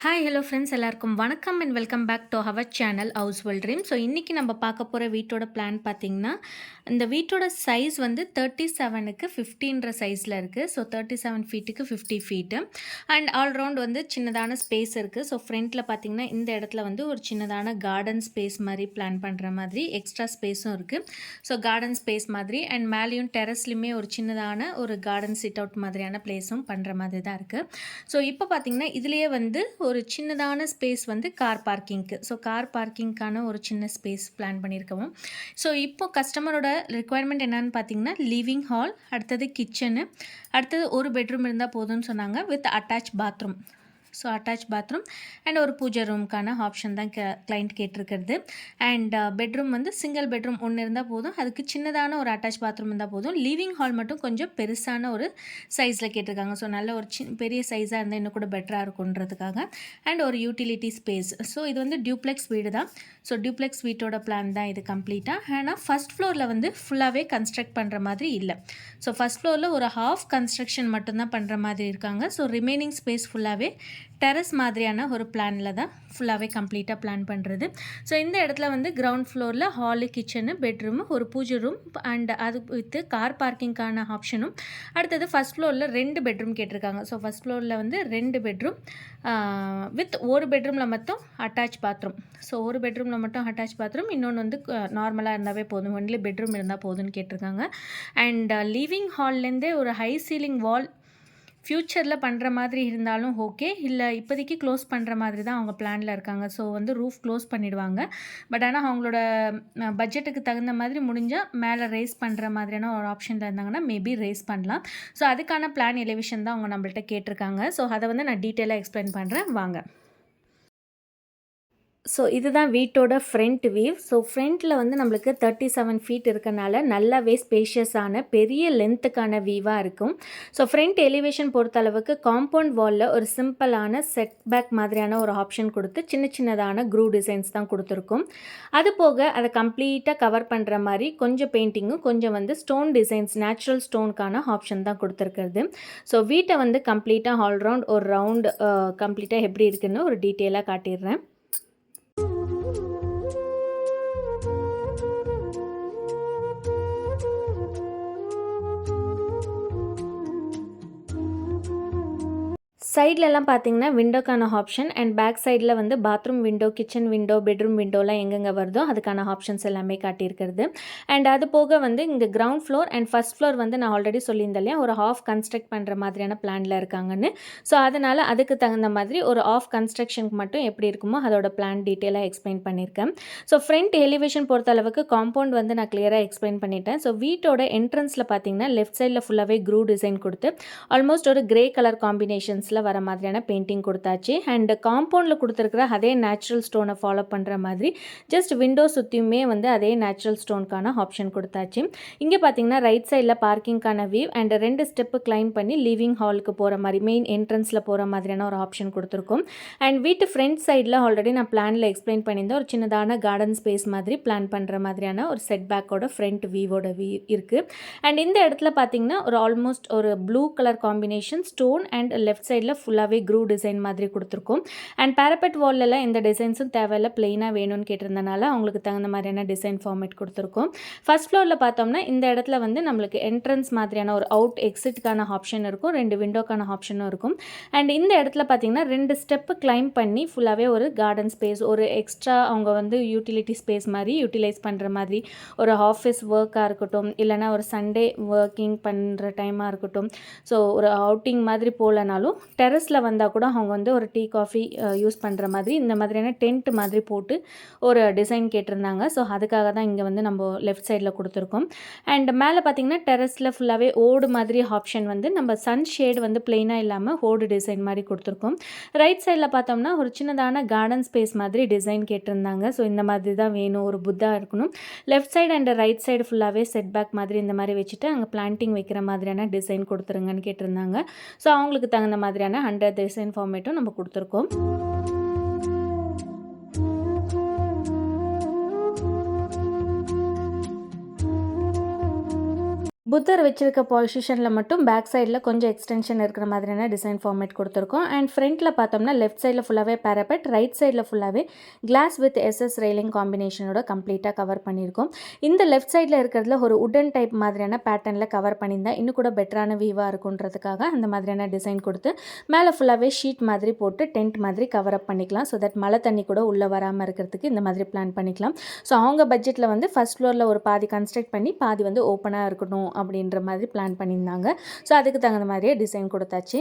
Hi hello friends எல்லாருக்கும் வணக்கம் and welcome back to our channel house well dream so இன்றைக்கி நம்ம பார்க்க போகிற வீட்டோட பிளான் பார்த்திங்கன்னா இந்த வீட்டோட சைஸ் வந்து தேர்ட்டி செவனுக்கு ஃபிஃப்டின்ற சைஸில் இருக்குது so thirty seven ஃபீட்டுக்கு fifty feet and all round வந்து சின்னதான ஸ்பேஸ் இருக்குது ஸோ ஃப்ரண்ட்டில் பார்த்திங்கன்னா இந்த இடத்துல வந்து ஒரு சின்னதான கார்டன் ஸ்பேஸ் மாதிரி பிளான் பண்ணுற மாதிரி எக்ஸ்ட்ரா ஸ்பேஸும் இருக்குது ஸோ கார்டன் ஸ்பேஸ் மாதிரி அண்ட் மேலேயும் டெரஸ்லையுமே ஒரு சின்னதான ஒரு கார்டன் சிட் அவுட் மாதிரியான பிளேஸும் பண்ணுற மாதிரி தான் இருக்குது ஸோ இப்போ பார்த்திங்கன்னா இதுலேயே வந்து ஒரு சின்னதான ஸ்பேஸ் வந்து கார் பார்க்கிங்க்கு ஸோ கார் பார்க்கிங்க்கான ஒரு சின்ன ஸ்பேஸ் பிளான் பண்ணியிருக்கவும் ஸோ இப்போ கஸ்டமரோட ரெக்குவயர்மெண்ட் என்னன்னு பார்த்தீங்கன்னா லிவிங் ஹால் அடுத்தது கிச்சனு அடுத்தது ஒரு பெட்ரூம் இருந்தால் போதும்னு சொன்னாங்க with attach bathroom so attach bathroom and ஒரு பூஜை ரூம்க்கான ஆப்ஷன் தான் கே கிளைண்ட் கேட்டிருக்கிறது. அண்ட் பெட்ரூம் uh, வந்து சிங்கிள் பெட்ரூம் ஒன்று இருந்தால் போதும். அதுக்கு சின்னதான ஒரு அட்டாச் பாத்ரூம் இருந்தால் போதும். லிவிங் ஹால் மட்டும் கொஞ்சம் பெருசான ஒரு சைஸில் கேட்டிருக்காங்க. ஸோ நல்ல ஒரு சின் பெரிய சைஸாக இருந்தால் இன்னும் கூட பெட்டராக இருக்குன்றதுக்காக அண்ட் ஒரு யூட்டிலிட்டி ஸ்பேஸ் ஸோ இது வந்து டியூப்ளெக்ஸ் வீடு தான். ஸோ டியூப்ளெக்ஸ் வீட்டோட பிளான் தான் இது கம்ப்ளீட்டாக ஆனால் ஃபஸ்ட் ஃப்ளோரில் வந்து ஃபுல்லாகவே கன்ஸ்ட்ரக்ட் பண்ணுற மாதிரி இல்லை. ஸோ ஃபஸ்ட் ஃப்ளோரில் ஒரு ஹாஃப் கன்ஸ்ட்ரக்ஷன் மட்டும்தான் பண்ணுற மாதிரி இருக்காங்க. ஸோ ரிமைனிங் ஸ்பேஸ் ஃபுல்லாகவே டெரஸ் மாதிரியான ஒரு பிளானில் தான் ஃபுல்லாகவே கம்ப்ளீட்டாக பிளான் பண்ணுறது ஸோ இந்த இடத்துல வந்து கிரவுண்ட் ஃப்ளோரில் ஹாலு கிச்சனு பெட்ரூமு ஒரு பூஜை ரூம் அண்ட் அது வித்து கார் பார்க்கிங்க்கான ஆப்ஷனும் அடுத்தது ஃபஸ்ட் ஃப்ளோரில் ரெண்டு பெட்ரூம் கேட்டிருக்காங்க. ஸோ ஃபஸ்ட் ஃப்ளோரில் வந்து ரெண்டு பெட்ரூம் வித் ஒரு பெட்ரூமில் மட்டும் அட்டாச் பாத்ரூம் ஸோ ஒரு பெட்ரூமில் மட்டும் அட்டாச் பாத்ரூம் இன்னொன்று வந்து நார்மலாக இருந்தாவே போதும். ஒன்லி பெட்ரூம் இருந்தால் போதும்னு கேட்டிருக்காங்க. அண்ட் லிவிங் ஹால்லேருந்தே ஒரு ஹை சீலிங் வால் ஃப்யூச்சரில் பண்ணுற மாதிரி இருந்தாலும் ஓகே இல்லை இப்போதைக்கு க்ளோஸ் பண்ணுற மாதிரி தான் அவங்க பிளானில் இருக்காங்க. ஸோ வந்து ரூஃப் க்ளோஸ் பண்ணிடுவாங்க. பட் ஆனால் அவங்களோட பட்ஜெட்டுக்கு தகுந்த மாதிரி முடிஞ்சால் மேலே ரேஸ் பண்ணுற மாதிரியான ஒரு ஆப்ஷனில் இருந்தாங்கன்னா மேபி ரேஸ் பண்ணலாம். ஸோ அதுக்கான பிளான் எலிவேஷன் தான் அவங்க நம்மள்ட்ட கேட்டிருக்காங்க. ஸோ அதை வந்து நான் டீட்டெயிலாக எக்ஸ்பிளைன் பண்ணுறேன் வாங்க. ஸோ இதுதான் வீட்டோட ஃப்ரண்ட் வீவ் ஸோ ஃப்ரண்ட்டில் வந்து நம்மளுக்கு தேர்ட்டி செவன் ஃபீட் இருக்கனால நல்லாவே ஸ்பேஷியஸான பெரிய லென்த்துக்கான வியூவாக இருக்கும். ஸோ ஃப்ரண்ட் எலிவேஷன் பொறுத்தளவுக்கு காம்பவுண்ட் வாலில் ஒரு சிம்பிளான செட் பேக் மாதிரியான ஒரு ஆப்ஷன் கொடுத்து சின்ன சின்னதான க்ரூ டிசைன்ஸ் தான் கொடுத்துருக்கும். அது போக அதை கம்ப்ளீட்டாக கவர் பண்ணுற மாதிரி கொஞ்சம் பெயிண்டிங்கும் கொஞ்சம் வந்து ஸ்டோன் டிசைன்ஸ் நேச்சுரல் ஸ்டோனுக்கான ஆப்ஷன் தான் கொடுத்துருக்கிறது. ஸோ வீட்டை வந்து கம்ப்ளீட்டாக ஆல்ரவுண்ட் ஒரு ரவுண்ட் கம்ப்ளீட்டாக எப்படி இருக்குன்னு ஒரு டீட்டெயிலாக காட்டிடுறேன். சைட்லலாம் பார்த்தீங்கன்னா விண்டோக்கான ஆப்ஷன் அண்ட் பேக் சைடில் வந்து bathroom window kitchen window bedroom விண்டோலாம் எங்கெங்கே வருதோ அதுக்கான ஆப்ஷன்ஸ் எல்லாமே காட்டியிருக்கிறது. அண்ட் அது போக வந்து இங்கே ground floor and first floor வந்து நான் ஆல்ரெடி சொல்லியிருந்தேன் இல்லையா? ஒரு ஆஃப் கன்ஸ்ட்ரக்ட் பண்ணுற மாதிரியான பிளானில் இருக்காங்கன்னு. ஸோ அதனால் அதுக்கு தகுந்த மாதிரி ஒரு ஆஃப் கன்ஸ்ட்ரக்ஷனுக்கு மட்டும் எப்படி இருக்குமோ அதோட பிளான் டீட்டெயிலாக எக்ஸ்பிளைன் பண்ணியிருக்கேன். ஸோ ஃப்ரண்ட் எலிவேஷன் பொறுத்த அளவுக்கு காம்பவுண்ட் வந்து நான் கிளியராக எக்ஸ்பிளைன் பண்ணிட்டேன். ஸோ வீட்டோட என்ட்ரன்ஸில் பார்த்தீங்கன்னா லெஃப்ட் சைடில் ஃபுல்லாகவே க்ரூ டிசைன் கொடுத்து ஆல்மோஸ்ட் ஒரு கிரே கலர் காம்பினேஷன்ஸில் வர மாதிரியான பெயிண்டிங் கொடுத்தாச்சு. அண்ட் காம்பவுண்டில் கொடுத்துருக்குற அதே நேச்சுரல் ஸ்டோனை ஃபாலோ பண்ணுற மாதிரி ஜஸ்ட் விண்டோ சுற்றியுமே வந்து அதே நேச்சுரல் ஸ்டோனுக்கான ஆப்ஷன் கொடுத்தாச்சு. இங்கே பார்த்தீங்கன்னா ரைட் சைடில் பார்க்கிங்க்கான வியூ அண்ட் ரெண்டு ஸ்டெப்பு கிளைம் பண்ணி லிவிங் ஹாலுக்கு போகிற மாதிரி மெயின் என்ட்ரன்ஸில் போகிற மாதிரியான ஒரு ஆப்ஷன் கொடுத்துருக்கோம். அண்ட் வீட்டு ஃப்ரண்ட் சைடில் ஆல்ரெடி நான் பிளானில் எக்ஸ்பிளைன் பண்ணியிருந்தேன். ஒரு சின்னதான கார்டன் ஸ்பேஸ் மாதிரி பிளான் பண்ணுற மாதிரியான ஒரு செட் பேக்கோட ஃப்ரண்ட் வியூவோட வியூ இருக்குது அண்ட் இந்த இடத்துல பார்த்தீங்கன்னா ஒரு ஆல்மோஸ்ட் ஒரு blue colour combination stone and left சைடில் ஃபுல்லாகவே க்ரூ டிசைன் மாதிரி கொடுத்துருக்கோம். அண்ட் பேரப்பெட் வால்லெலாம் எந்த டிசைன்ஸும் தேவையில்ல பிளெயினாக வேணும்னு கேட்டிருந்தனால அவங்களுக்கு தகுந்த மாதிரியான டிசைன் ஃபார்மேட் கொடுத்துருக்கோம். ஃபஸ்ட் ஃப்ளோரில் பார்த்தோம்னா இந்த இடத்துல வந்து நம்மளுக்கு என்ட்ரன்ஸ் மாதிரியான ஒரு அவுட் எக்ஸிட்டுக்கான ஆப்ஷன் இருக்கும் ரெண்டு விண்டோக்கான ஆப்ஷனும் இருக்கும். அண்ட் இந்த இடத்துல பார்த்தீங்கன்னா ரெண்டு ஸ்டெப்பு கிளைம் பண்ணி ஃபுல்லாகவே ஒரு கார்டன் ஸ்பேஸ் ஒரு எக்ஸ்ட்ரா அவங்க வந்து யூட்டிலிட்டி ஸ்பேஸ் மாதிரி யூட்டிலைஸ் பண்ணுற மாதிரி ஒரு ஆஃபீஸ் ஒர்க்காக இருக்கட்டும் இல்லைனா ஒரு சண்டே ஒர்க்கிங் பண்ணுற டைமாக இருக்கட்டும். ஸோ ஒரு அவுட்டிங் மாதிரி போகலனாலும் டெரஸில் வந்தால் கூட அவங்க வந்து ஒரு டீ காஃபி யூஸ் பண்ணுற மாதிரி இந்த மாதிரியான டென்ட் மாதிரி போட்டு ஒரு டிசைன் கேட்டிருந்தாங்க. ஸோ அதுக்காக தான் இங்கே வந்து நம்ம லெஃப்ட் சைடில் கொடுத்துருக்கோம். அண்ட் மேலே பார்த்தீங்கன்னா டெரஸில் ஃபுல்லாகவே ஓடு மாதிரி ஆப்ஷன் வந்து நம்ம சன் ஷேடு வந்து பிளெயினாக இல்லாமல் ஓடு டிசைன் மாதிரி கொடுத்துருக்கோம். ரைட் சைடில் பார்த்தோம்னா ஒரு சின்னதான கார்டன் ஸ்பேஸ் மாதிரி டிசைன் கேட்டிருந்தாங்க. ஸோ இந்த மாதிரி தான் வேணும். ஒரு புத்தா இருக்கணும். Left side and right side ஃபுல்லாகவே செட் பேக் மாதிரி இந்த மாதிரி வச்சுட்டு அங்கே பிளான்டிங் வைக்கிற மாதிரியான டிசைன் கொடுத்துருங்கன்னு கேட்டிருந்தாங்க. ஸோ அவங்களுக்கு தகுந்த மாதிரியான ஹண்ட்ரட் டிசைன் ஃபார்மேட்டும் நம்ம கொடுத்துருக்கோம். புத்தர் வச்சுருக்க பொசிஷனில் மட்டும் பேக் சைடில் கொஞ்சம் எக்ஸ்டென்ஷன் இருக்கிற மாதிரியான டிசைன் ஃபார்மேட் கொடுத்துருக்கோம். அண்ட் ஃப்ரண்ட்டில் பார்த்தோம்னா லெஃப்ட் சைடில் ஃபுல்லாகவே பேரபெட் ரைட் சைடில் ஃபுல்லாகவே கிளாஸ் வித் எஸ்எஸ் ரெயிலிங் காம்பினேஷனோட கம்ப்ளீட்டாக கவர் பண்ணியிருக்கோம். இந்த லெஃப்ட் சைடில் இருக்கிறதுல ஒரு உடன் டைப் மாதிரியான பேட்டர்னில் கவர் பண்ணியிருந்தா இன்னும் கூட பெட்டரான வியூவாக இருக்குன்றதுக்காக அந்த மாதிரியான டிசைன் கொடுத்து மேலே ஃபுல்லாகவே ஷீட் மாதிரி போட்டு டென்ட் மாதிரி கவர் அப் பண்ணிக்கலாம். ஸோ தட் மழை தண்ணி கூட உள்ளே வராமல் இருக்கிறதுக்கு இந்த மாதிரி பிளான் பண்ணிக்கலாம். ஸோ அவங்க பட்ஜெட்டில் வந்து ஃபஸ்ட் ஃப்ளோரில் ஒரு பாதி கன்ஸ்ட்ரக்ட் பண்ணி பாதி வந்து ஓப்பனாக இருக்கணும் அப்படின்ற மாதிரி பிளான் பண்ணியிருந்தாங்க. ஸோ அதுக்கு தகுந்த மாதிரியே டிசைன் கொடுத்தாச்சு.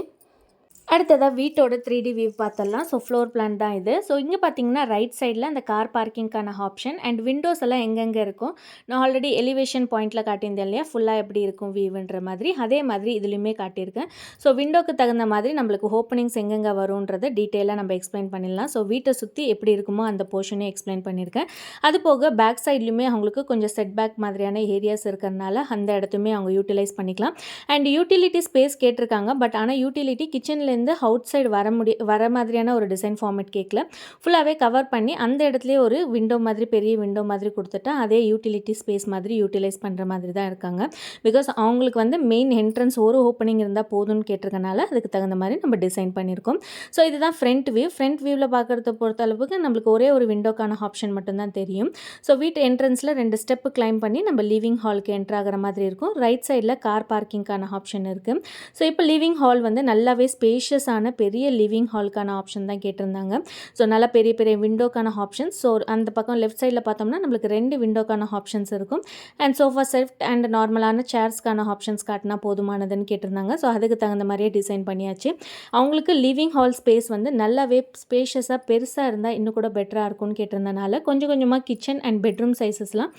அடுத்ததாக வீட்டோட த்ரீ டி வியூ பார்த்தலாம். ஸோ ஃப்ளோர் பிளான் தான் இது. ஸோ இங்கே பார்த்தீங்கன்னா ரைட் சைடில் அந்த கார் பார்க்கிங்க்கான ஆப்ஷன் அண்ட் விண்டோஸ் எல்லாம் எங்கெங்கே இருக்கும்? நான் ஆல்ரெடி எலிவேஷன் பாயிண்ட்டில் காட்டியிருந்தேன் இல்லையா? ஃபுல்லாக எப்படி இருக்கும் வியூன்ற மாதிரி. அதே மாதிரி இதுலேயுமே காட்டியிருக்கேன். ஸோ விண்டோக்கு தகுந்த மாதிரி நம்மளுக்கு ஓப்பனிங்ஸ் எங்கெங்கே வரும்ன்றதை டீட்டெயிலாக நம்ம எக்ஸ்பிளைன் பண்ணிடலாம். ஸோ வீட்டை சுற்றி எப்படி இருக்குமோ அந்த போர்ஷனே எக்ஸ்பிளைன் பண்ணியிருக்கேன். அது போக பேக் சைட்லையுமே அவங்களுக்கு கொஞ்சம் செட் பேக் மாதிரியான ஏரியாஸ் இருக்கிறதுனால அந்த இடத்துமே அவங்க யூட்டிலைஸ் பண்ணிக்கலாம். அண்ட் யூட்டிலிட்டி ஸ்பேஸ் கேட்டிருக்காங்க. பட் ஆனால் யூட்டிலிட்டி கிச்சனில் இருந்து அவுட் சைடு வர முடி வர மாதிரியான ஒரு டிசைன் ஃபார்மேட் கேக்கில். ஃபுல்லாகவே கவர் பண்ணி அந்த இடத்துலேயே ஒரு விண்டோ மாதிரி பெரிய விண்டோ மாதிரி கொடுத்துட்டா அதே யூட்டிலிட்டி ஸ்பேஸ் மாதிரி யூட்டிலைஸ் பண்ணுற மாதிரி தான் இருக்காங்க. பிகாஸ் அவங்களுக்கு வந்து மெயின் என்ட்ரன்ஸ் ஒரு ஓப்பனிங் இருந்தால் போதும்னு கேட்டிருக்கனால அதுக்கு தகுந்த மாதிரி நம்ம டிசைன் பண்ணியிருக்கோம். ஸோ இதுதான் ஃப்ரண்ட் வியூ ஃப்ரண்ட் வியூவில் பார்க்குறத பொறுத்த அளவுக்கு நம்மளுக்கு ஒரே ஒரு விண்டோக்கான ஆப்ஷன் மட்டும்தான் தெரியும். ஸோ வீட்டு என்ட்ரன்ஸில் ரெண்டு ஸ்டெப்பு கிளைம் பண்ணி நம்ம லிவிங் ஹாலுக்கு என்ட்ரு ஆகிற மாதிரி இருக்கும். ரைட் சைடில் கார் பார்க்கிங்க்கான ஆப்ஷன் இருக்குது ஸோ இப்போ லிவிங் ஹால் வந்து நல்லாவே ஸ்பேஷ் ஸ்பேஷியஸான பெரிய லிவிங் ஹால்க்கான ஆப்ஷன் தான் கேட்டிருந்தாங்க. ஸோ நல்லா பெரிய பெரிய விண்டோக்கான ஆப்ஷன்ஸ் ஸோ அந்த பக்கம் லெஃப்ட் சைடில் பார்த்தோம்னா நம்மளுக்கு ரெண்டு விண்டோக்கான ஆப்ஷன்ஸ் இருக்கும். அண்ட் சோஃபா செஃப்ட் அண்ட் நார்மலான சேர்ஸ்க்கான ஆப்ஷன்ஸ் காட்டினா போதுமானதுன்னு கேட்டிருந்தாங்க. ஸோ அதுக்கு தகுந்த மாதிரியே டிசைன் பண்ணியாச்சு. அவங்களுக்கு லிவிங் ஹால் ஸ்பேஸ் வந்து நல்லாவே ஸ்பேஷியஸாக பெருசாக இருந்தால் இன்னும் கூட பெட்டராக இருக்கும்னு கேட்டிருந்தனால கொஞ்சம் கொஞ்சமாக கிச்சன் அண்ட் பெட்ரூம் சைஸஸ்லாம்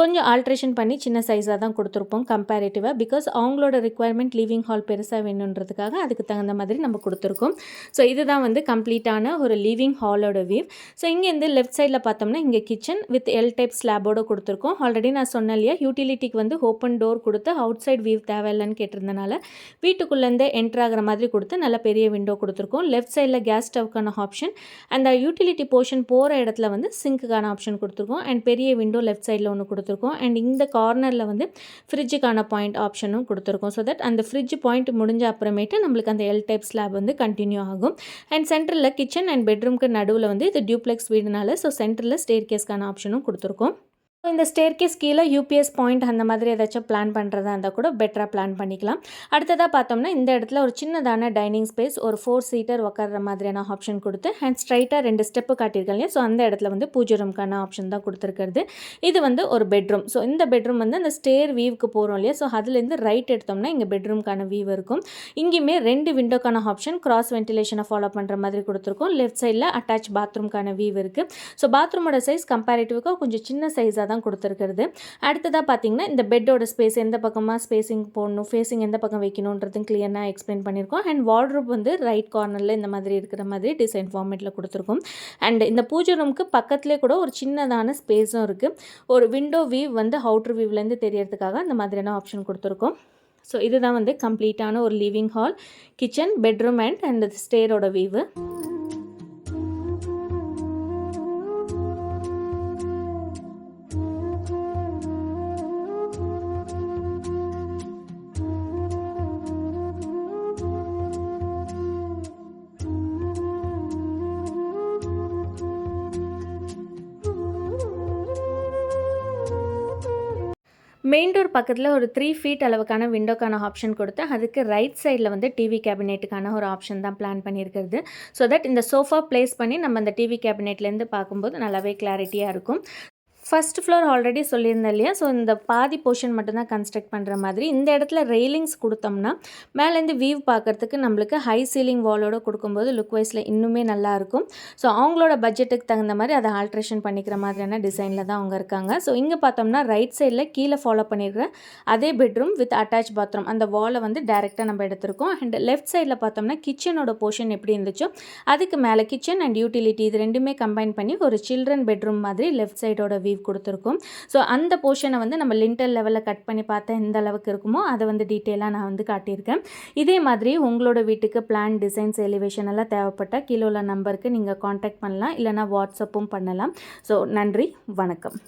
கொஞ்சம் ஆல்ட்ரேஷன் பண்ணி சின்ன சைஸாக தான் கொடுத்துருப்போம் கம்பேரிட்டிவாக பிகாஸ் அவங்களோட ரிக்குவயர்மெண்ட் லிவிங் ஹால் பெருசாக வேணுன்றதுக்காக அதுக்கு தகுந்த மாதிரி நம்ம கொடுத்துருக்கோம். ஸோ இதுதான் வந்து கம்ப்ளீட்டான ஒரு லிவிங் ஹாலோட வியூ ஸோ இங்கேருந்து லெஃப்ட் சைடில் பார்த்தோம்னா இங்கே கிச்சன் வித் எல் டைப் ஸ்லாபோடு கொடுத்துருக்கோம். ஆல்ரெடி நான் சொன்னேன் இல்லையா யூட்டிலிட்டிக்கு வந்து ஓப்பன் டோர் கொடுத்து அவுட் சைட் வியூ தேவையில்லைன்னு கேட்டிருந்தனால வீட்டுக்குள்ளேருந்தே என்ட்ரு ஆகிற மாதிரி கொடுத்து நல்ல பெரிய விண்டோ கொடுத்துருக்கோம். லெஃப்ட் சைடில் கேஸ் ஸ்டவ்க்கான ஆப்ஷன் அந்த யூட்டிலிட்டி போர்ஷன் போகிற இடத்துல வந்து சிங்க்குக்கான ஆப்ஷன் கொடுத்துருக்கோம். அண்ட் பெரிய விண்டோ லெஃப்ட் சைடில் ஒன்று கொடுத்துருக்கோம். அண்ட் இந்த கார்னரில் வந்து ஃப்ரிட்ஜுக்கான பாயிண்ட் ஆப்ஷனும் கொடுத்துருக்கோம். ஸோ தட் அந்த ஃப்ரிட்ஜ் பாயிண்ட் முடிஞ்ச அப்புறமேட்டு நம்மளுக்கு அந்த எல் டைப் ஸ்லாப் வந்து கண்டினியூ ஆகும். அண்ட் சென்டரில் கிச்சன் அண்ட் பெட்ரூம்க்கு நடுவில் வந்து இது டியூப்ளெக்ஸ் வீடுனால ஸோ சென்டரில் ஸ்டேர் கேஸ்க்கான ஆப்ஷனும் கொடுத்துருக்கோம். இந்த ஸ்டேர்கேஸ் கீழே யூபிஎஸ் பாயிண்ட் அந்த மாதிரி ஏதாச்சும் பிளான் பண்ணுறதா இருந்தால் கூட பெட்டராக பிளான் பண்ணிக்கலாம். அடுத்ததாக பார்த்தோம்னா இந்த இடத்துல ஒரு சின்னதான டைனிங் ஸ்பேஸ் ஒரு ஃபோர் சீட்டர் உட்கார்ற மாதிரியான ஆப்ஷன் கொடுத்து அண்ட் ஸ்ட்ரைட்டாக ரெண்டு ஸ்டெப்பு காட்டியிருக்காங்க இல்லையா? ஸோ அந்த இடத்துல வந்து பூஜை ரூம்க்கான ஆப்ஷன் தான் கொடுத்துருக்கிறது. இது வந்து ஒரு பெட்ரூம் ஸோ இந்த பெட்ரூம் வந்து அந்த ஸ்டேர் வீவுக்கு போகிறோம் இல்லையா? ஸோ அதுலேருந்து ரைட் எடுத்தோம்னா இங்கே பெட்ரூம்க்கான வீவ் இருக்கும். இங்கேயுமே ரெண்டு விண்டோக்கான ஆப்ஷன் கிராஸ் வென்டிலேஷனை ஃபாலோ பண்ணுற மாதிரி கொடுத்துருக்கோம். லெஃப்ட் சைடில் அட்டாச் பாத்ரூம்க்கான வீவ் இருக்குது ஸோ பாத்ரூமோட சைஸ் கம்பேரிட்டிவாக கொஞ்சம் சின்ன சைஸாக தான் கொடுத்துருக்கிறது. அடுத்ததாக பார்த்தீங்கன்னா இந்த பெட்டோட ஸ்பேஸ் எந்த பக்கமாக ஸ்பேசிங் போடணும் ஃபேஸிங் எந்த பக்கம் வைக்கணுன்றதும் கிளியராக எக்ஸ்பிளைன் பண்ணியிருக்கோம் அண்ட் வார்ட்ரூப் வந்து ரைட் கார்னரில் இந்த மாதிரி இருக்கிற மாதிரி டிசைன் ஃபார்மேட்டில் கொடுத்துருக்கோம். அண்ட் இந்த பூஜை ரூமுக்கு பக்கத்துலேயே கூட ஒரு சின்னதான ஸ்பேஸும் இருக்குது ஒரு விண்டோ வியூ வந்து அவுட்ரு வியூவிலேருந்து தெரியறதுக்காக அந்த மாதிரியான ஆப்ஷன் கொடுத்துருக்கோம். ஸோ இதுதான் வந்து கம்ப்ளீட்டான ஒரு living hall kitchen bedroom and and ஸ்டேரோட view main door பக்கத்தில் ஒரு த்ரீ ஃபீட் அளவுக்கான விண்டோக்கான ஆப்ஷன் கொடுத்து அதுக்கு ரைட் சைடில் வந்து டிவி கேபினெட்டுக்கான ஒரு ஆப்ஷன் தான் பிளான் பண்ணியிருக்கிறது. ஸோ தட் இந்த சோஃபா ப்ளேஸ் பண்ணி நம்ம அந்த டிவி கேபினெட்லேருந்து பார்க்கும்போது நல்லாவே கிளாரிட்டியாக இருக்கும். ஃபஸ்ட் ஃப்ளோர் ஆல்ரெடி சொல்லியிருந்தேன் இல்லையா? ஸோ இந்த பாதி போர்ஷன் மட்டும்தான் கன்ஸ்ட்ரக்ட் பண்ணுற மாதிரி. இந்த இடத்துல ரெயிலிங்ஸ் கொடுத்தோம்னா மேலேருந்து வியூ பார்க்குறதுக்கு நம்மளுக்கு ஹை சீலிங் வாலோட கொடுக்கும்போது லுக் வைஸில் இன்னுமே நல்லாயிருக்கும் ஸோ அவங்களோட பட்ஜெட்டுக்கு தகுந்த மாதிரி அதை ஆல்ட்ரேஷன் பண்ணிக்கிற மாதிரியான டிசைனில் தான் அவங்க இருக்காங்க. ஸோ இங்கே பார்த்தோம்னா ரைட் சைடில் கீழே ஃபாலோ பண்ணிடுற அதே பெட்ரூம் வித் அட்டாச் பாத்ரூம் அந்த வாலை வந்து டேரெக்டாக நம்ம எடுத்திருக்கோம். அண்ட் லெஃப்ட் சைடில் பார்த்தோம்னா கிச்சனோட போர்ஷன் எப்படி இருந்துச்சோ அதுக்கு மேலே கிச்சன் அண்ட் யூட்டிலிட்டி இது ரெண்டுமே கம்பைன் பண்ணி ஒரு சில்ட்ரன் பெட்ரூம் மாதிரி லெஃப்ட் சைடோட வியூ கொடுத்துருக்கோம். ஸோ அந்த போர்ஷனை வந்து நம்ம லிண்டல் லெவலில் கட் பண்ணி பார்த்தா எந்த அளவுக்கு இருக்குமோ அதை வந்து டீட்டெயிலாக நான் வந்து காட்டியிருக்கேன். இதே மாதிரி உங்களோட வீட்டுக்கு பிளான் டிசைன்ஸ் எலிவேஷன் எல்லாம் தேவைப்பட்டால் கீழே உள்ள நம்பருக்கு நீங்கள் காண்டாக்ட் பண்ணலாம். இல்லைனா வாட்ஸ்அப்பும் பண்ணலாம். ஸோ நன்றி வணக்கம்.